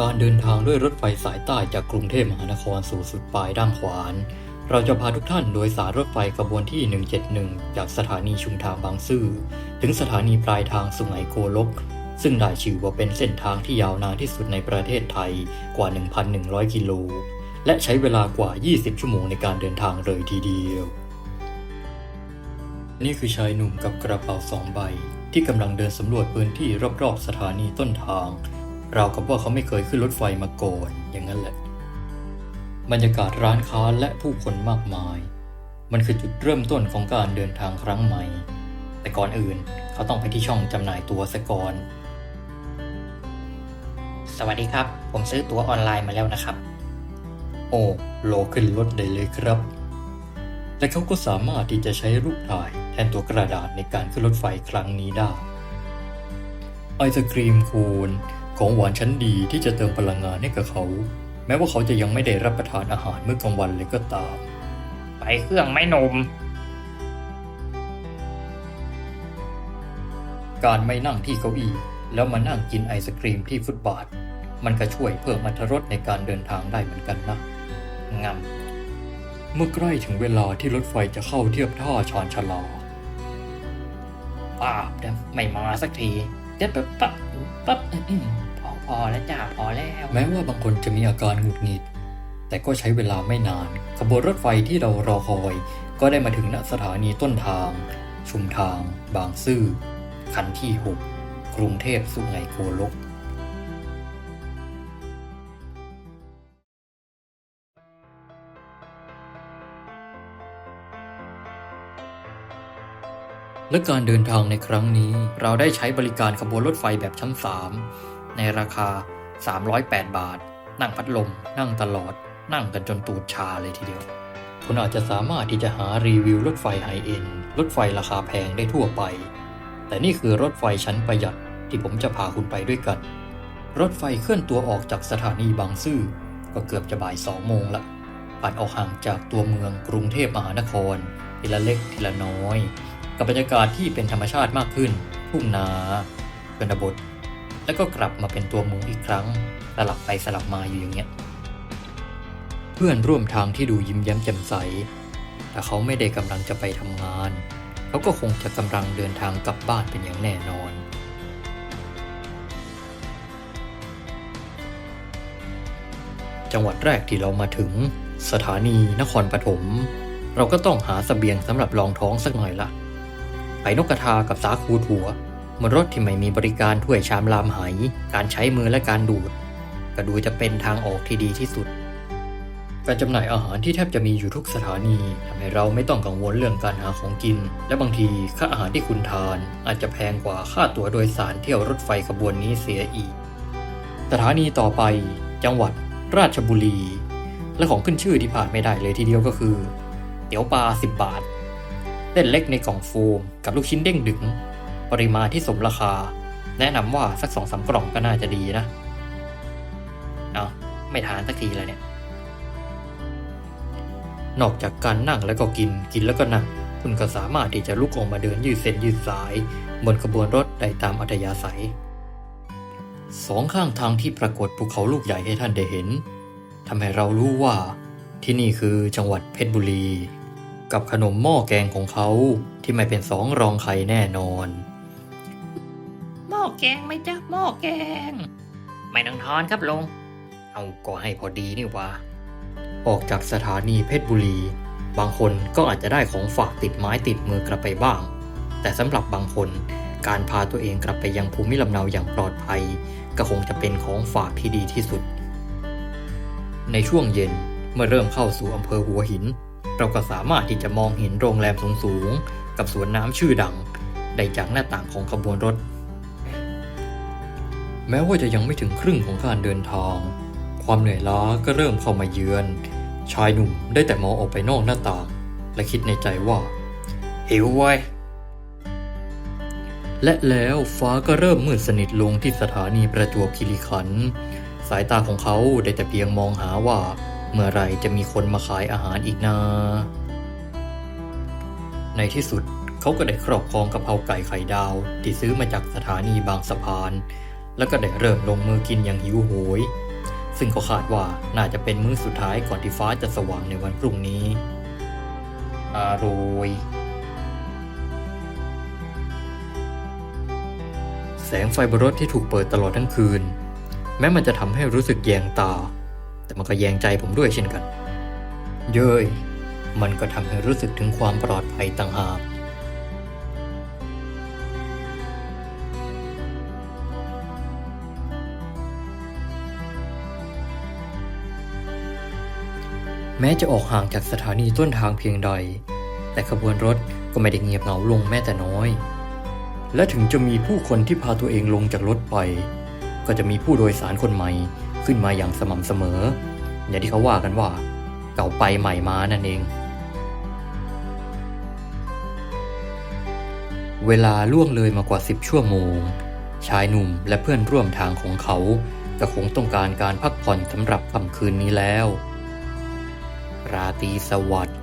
การเดินทางด้วยรถไฟสายใต้จากกรุงเทพมหานครสู่สุดปลายด้านขวาน เราจะพาทุกท่านโดยสารรถไฟขบวนที่ 171 จากสถานีชุมทางบางซื่อ ถึงสถานีปลายทางสุไหงโกลก ซึ่งได้ชื่อว่าเป็นเส้นทางที่ยาวนานที่สุดในประเทศไทยกว่า 1,100 กิโล และใช้เวลากว่า 20 ชั่วโมงในการเดินทางเลยทีเดียว นี่คือชายหนุ่มกับกระเป๋าสองใบ ที่กำลังเดินสำรวจพื้นที่รอบๆสถานีต้นทาง เรากับว่าเขาไม่เคยขึ้นรถไฟมาก่อนอย่างนั้นแหละ บรรยากาศร้านค้าและผู้คนมากมาย มันคือจุดเริ่มต้นของการเดินทางครั้งใหม่ แต่ก่อนอื่นเขาต้องไปที่ช่องจำหน่ายตั๋วซะก่อน สวัสดีครับ ผมซื้อตั๋วออนไลน์มาแล้วนะครับ โอ้โลขึ้นรถได้เลยครับ และเขาก็สามารถที่จะใช้รูปถ่ายแทนตัวกระดาษในการขึ้นรถไฟครั้งนี้ได้ไอศครีมโคน ของหวานชั้นดีที่จะเติมพลังงานให้กับเขา แม้ว่าเขาจะยังไม่ได้รับประทานอาหารเมื่อกลางวันเลยก็ตาม ไปเครื่องไหม่นม การไม่นั่งที่เก้าอี้แล้วมานั่งกินไอศครีมที่ฟุตบาท มันก็ช่วยเพิ่มอรรถรสในการเดินทางได้เหมือนกันนะงเมื่อใกล้ถึงเวลาที่รถไฟจะเข้าเทียบท่าชานชาลาำป้าบเดี๋ยวไม่มาสักทีเดี๋ยวแบบปั๊บปั๊บอื้อหือ พอแล้วจ้าพอแล้ว แม้ว่าบางคนจะมีอาการหงุดหงิด แต่ก็ใช้เวลาไม่นาน ขบวนรถไฟที่เรารอคอย ก็ได้มาถึงณสถานีต้นทาง ชุมทาง บางซื่อคันที่ 6 กรุงเทพสุไหงโกลกและการเดินทางในครั้งนี้ เราได้ใช้บริการขบวนรถไฟแบบชั้น 3 ในราคา 308 บาท นั่งพัดลม นั่งตลอด นั่งกันจนตูดชาเลยทีเดียว คุณอาจจะสามารถที่จะหารีวิวรถไฟไฮเอ็นรถไฟราคาแพงได้ทั่วไป แต่นี่คือรถไฟชั้นประหยัดที่ผมจะพาคุณไปด้วยกัน รถไฟเคลื่อนตัวออกจากสถานีบางซื่อ ก็เกือบจะบ่ายสองโมงละปัดออกห่างจากตัวเมืองกรุงเทพมหานครทีละเล็กทีละน้อย กับบรรยากาศที่เป็นธรรมชาติมากขึ้น ทุ่งนาชนบท แล้วก็กลับมาเป็นตัวเมืองอีกครั้ง สลับไปสลับมาอยู่อย่างเงี้ย เพื่อนร่วมทางที่ดูยิ้มแย้มแจ่มใส แต่เขาไม่ได้กำลังจะไปทำงาน เขาก็คงจะกำลังเดินทางกลับบ้านเป็นอย่างแน่นอนจังหวัดแรกที่เรามาถึง สถานีนครปฐมเราก็ต้องหาสเสบียงสำหรับรองท้องสักหน่อยละ ไปนกกระทากับสาคูถั่ว บนรถที่ไม่มีบริการถ้วยชามลามไหายการใช้มือและการดูด ก็ดูจะเป็นทางออกที่ดีที่สุด การจำหน่ายอาหารที่แทบจะมีอยู่ทุกสถานีทำให้เราไม่ต้องกังวลเรื่องการหาของกิน และบางทีค่าอาหารที่คุณทาน อาจจะแพงกว่าค่าตั๋วโดยสารเที่ยวรถไฟขบวนนี้เสียอีก สถานีต่อไป จังหวัด ราชบุรี และของขึ้นชื่อที่ผ่านไม่ได้เลยทีเดียวก็คือ เตี๋ยวปลา10 บาทเส้นเล็กในกล่องโฟมกับลูกชิ้นเด้งดึง ปริมาณที่สมราคา แนะนำว่าสักสองสามกล่องก็น่าจะดีนะ เอาไม่ทานสักทีเลยเนี่ย นอกจากการนั่งแล้วก็กิน กินแล้วก็นั่ง คุณก็สามารถที่จะลุกออกมาเดินยืดเส้นยืดสาย บนขบวนรถได้ตามอัธยาศัย สองข้างทางที่ปรากฏภูเขาลูกใหญ่ให้ท่านได้เห็นทำให้เรารู้ว่า ที่นี่คือจังหวัดเพชรบุรี กับขนมหม้อแกงของเขาที่ไม่เป็นสองรองใครแน่นอน แกงไหมจ๊ะหม้อแกง ไม่ต้องทอนครับลุงเอาก็ให้พอดีนี่ว่าออกจากสถานีเพชรบุรี บางคนก็อาจจะได้ของฝากติดไม้ติดมือกลับไปบ้าง แต่สำหรับบางคนการพาตัวเองกลับไปยังภูมิลำเนาอย่างปลอดภัย ก็คงจะเป็นของฝากที่ดีที่สุด ในช่วงเย็นเมื่อเริ่มเข้าสู่อำเภอหัวหิน เราก็สามารถที่จะมองเห็นโรงแรมสูงๆกับสวนน้ำชื่อดัง ได้จากหน้าต่างของขบวนรถ แม้ว่าจะยังไม่ถึงครึ่งของการเดินทาง ความเหนื่อยล้าก็เริ่มเข้ามาเยือน ชายหนุ่มได้แต่มองออกไปนอกหน้าต่าง และคิดในใจว่า หิวเว้ยและแล้วฟ้าก็เริ่มมืดสนิทลงที่สถานีประจวบคีรีขันธ์สายตาของเขาได้แต่เพียงมองหาว่า เมื่อไรจะมีคนมาขายอาหารอีกนา ในที่สุดเขาก็ได้ครอบครองกะเพราไก่ไข่ดาว ที่ซื้อมาจากสถานีบางสะพาน แล้วก็ได้เริ่มลงมือกินอย่างหิวโหย ซึ่งก็คาดว่าน่าจะเป็นมื้อสุดท้ายก่อนที่ฟ้าจะสว่างในวันพรุ่งนี้ อร่อยแสงไฟบนรถที่ถูกเปิดตลอดทั้งคืน แม้มันจะทำให้รู้สึกแยงตา แต่มันก็แยงใจผมด้วยเช่นกัน เย้ยมันก็ทำให้รู้สึกถึงความปลอดภัยต่างหาก แม้จะออกห่างจากสถานีต้นทางเพียงใด แต่ขบวนรถก็ไม่ได้เงียบเหงาลงแม้แต่น้อย และถึงจะมีผู้คนที่พาตัวเองลงจากรถไป ก็จะมีผู้โดยสารคนใหม่ขึ้นมาอย่างสม่ำเสมอ อย่างที่เขาว่ากันว่า เก่าไปใหม่มานั่นเอง เวลาล่วงเลยมากว่า10ชั่วโมง ชายหนุ่มและเพื่อนร่วมทางของเขาก็คงต้องการการพักผ่อนสำหรับค่ำคืนนี้แล้ว ราตรีสวัสดิ์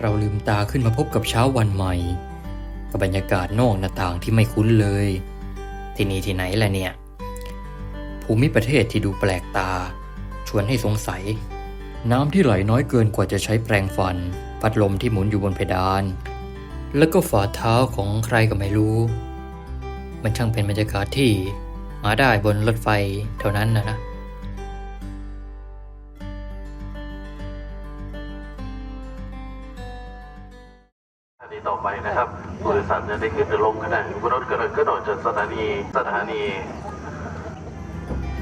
เราลืมตาขึ้นมาพบกับเช้าวันใหม่ กับบรรยากาศนอกหน้าต่างที่ไม่คุ้นเลย ที่นี่ที่ไหนล่ะเนี่ย ภูมิประเทศที่ดูแปลกตา ชวนให้สงสัย น้ำที่ไหลน้อยเกินกว่าจะใช้แปรงฟัน พัดลมที่หมุนอยู่บนเพดาน แล้วก็ฝ่าเท้าของใครก็ไม่รู้ มันช่างเป็นบรรยากาศที่มาได้บนรถไฟเท่านั้นนะนะสถานีต่อไปนะครับผู้โดยสารจะได้ขึ้น สถานีสถานี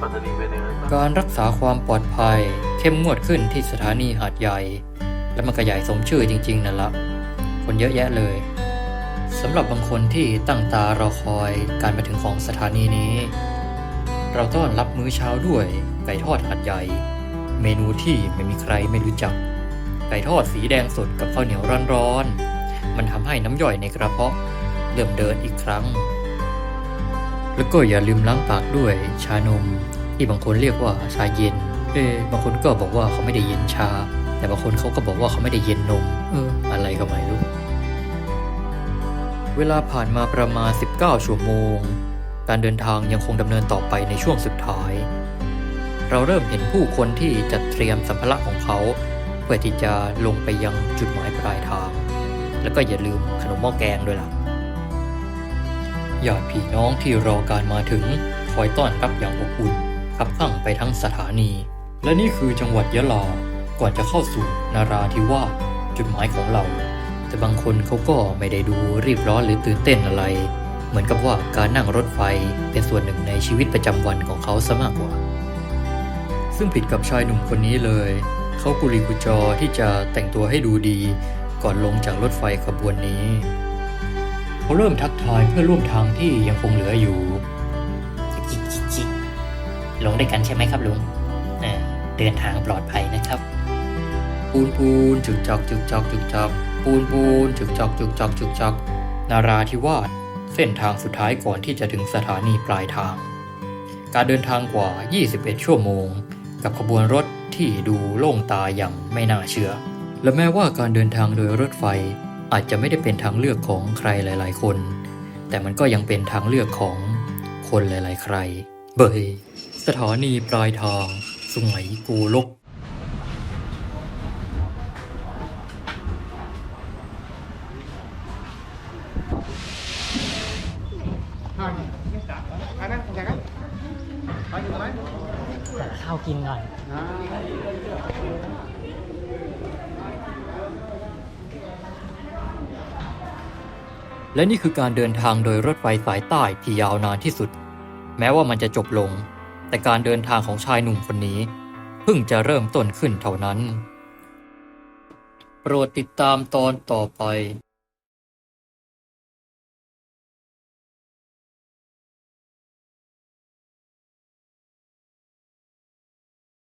สถานีเวเนการรักษาความปลอดภัย เข้มงวดขึ้นที่สถานีหาดใหญ่ และมันก็ใหญ่สมชื่อจริง ๆนั่นละคนเยอะแยะเลยสำหรับบางคนที่ตั้งตารอคอยการมาถึงของสถานีนี้ เราต้อนรับมื้อเช้าด้วยไก่ทอดหาดใหญ่ เมนูที่ไม่มีใครไม่รู้จัก ไก่ทอดสีแดงสดกับข้าวเหนียวร้อนๆมันทำให้น้ำย่อยในกระเพาะเริ่มเดินอีกครั้ง แล้วก็อย่าลืมล้างปากด้วยชานม ที่บางคนเรียกว่าชาเย็น เออบางคนก็บอกว่าเขาไม่ได้เย็นชา แต่บางคนเขาก็บอกว่าเขาไม่ได้เย็นนม เออ อะไรก็ไม่รู้ เวลาผ่านมาประมาณ 19 ชั่วโมง การเดินทางยังคงดำเนินต่อไปในช่วงสุดท้าย เราเริ่มเห็นผู้คนที่จัดเตรียมสัมภาระของเขา เพื่อที่จะลงไปยังจุดหมายปลายทาง แล้วก็อย่าลืมขนมหม้อแกงด้วยล่ะ ญาติพี่น้องที่รอการมาถึงคอยต้อนรับอย่างอบอุ่นขับข้างไปทั้งสถานี และนี่คือจังหวัดยะลา ก่อนจะเข้าสู่นาราธิวาสจุดหมายของเรา แต่บางคนเขาก็ไม่ได้ดูรีบร้อนหรือตื่นเต้นอะไร เหมือนกับว่าการนั่งรถไฟเป็นส่วนหนึ่งในชีวิตประจำวันของเขาซะมากกว่า ซึ่งผิดกับชายหนุ่มคนนี้เลย เขากุลีกุจอที่จะแต่งตัวให้ดูดี ก่อนลงจากรถไฟขบวนนี้ เขาเริ่มทักทายเพื่อนร่วมทางที่ยังคงเหลืออยู่จิกจิกจิกลงด้วยกันใช่ไหมครับลุงเออเดินทางปลอดภัยนะครับ ปูนปูนจึกจักจึกจักจึกจักปูนปูนจึกจักจึกจักจึกจักนาราธิวาสเส้นทางสุดท้ายก่อนที่จะถึงสถานีปลายทาง การเดินทางกว่า 21 ชั่วโมง กับขบวนรถที่ดูโล่งตาอย่างไม่น่าเชื่อ และแม้ว่าการเดินทางโดยรถไฟ อาจจะไม่ได้เป็นทางเลือกของใครหลาย ๆ คน แต่มันก็ยังเป็นทางเลือกของคนหลาย ๆ ใคร เบยสถานีปลายทาง สุไหงโกลกข้าวกินก่อน และนี่คือการเดินทางโดยรถไฟสายใต้ที่ยาวนานที่สุด แม้ว่ามันจะจบลง แต่การเดินทางของชายหนุ่มคนนี้ เพิ่งจะเริ่มต้นขึ้นเท่านั้น โปรดติดตามตอนต่อไป